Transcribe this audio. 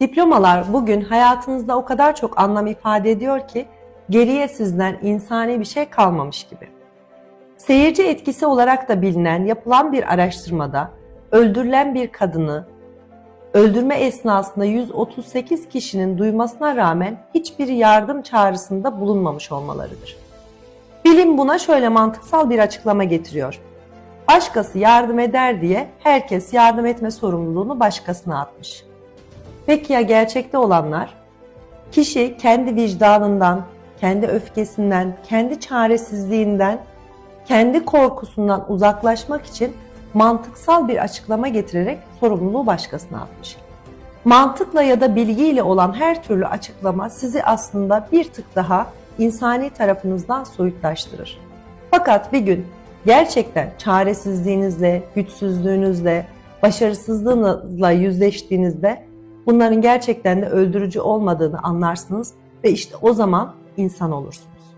Diplomalar bugün hayatınızda o kadar çok anlam ifade ediyor ki geriye sizden insani bir şey kalmamış gibi. Seyirci etkisi olarak da bilinen yapılan bir araştırmada öldürülen bir kadını öldürme esnasında 138 kişinin duymasına rağmen hiçbir yardım çağrısında bulunmamış olmalarıdır. Bilim buna şöyle mantıksal bir açıklama getiriyor. Başkası yardım eder diye herkes yardım etme sorumluluğunu başkasına atmış. Peki ya gerçekte olanlar? Kişi kendi vicdanından, kendi öfkesinden, kendi çaresizliğinden, kendi korkusundan uzaklaşmak için mantıksal bir açıklama getirerek sorumluluğu başkasına atmış. Mantıkla ya da bilgiyle olan her türlü açıklama sizi aslında bir tık daha insani tarafınızdan soyutlaştırır. Fakat bir gün gerçekten çaresizliğinizle, güçsüzlüğünüzle, başarısızlığınızla yüzleştiğinizde bunların gerçekten de öldürücü olmadığını anlarsınız ve işte o zaman insan olursunuz.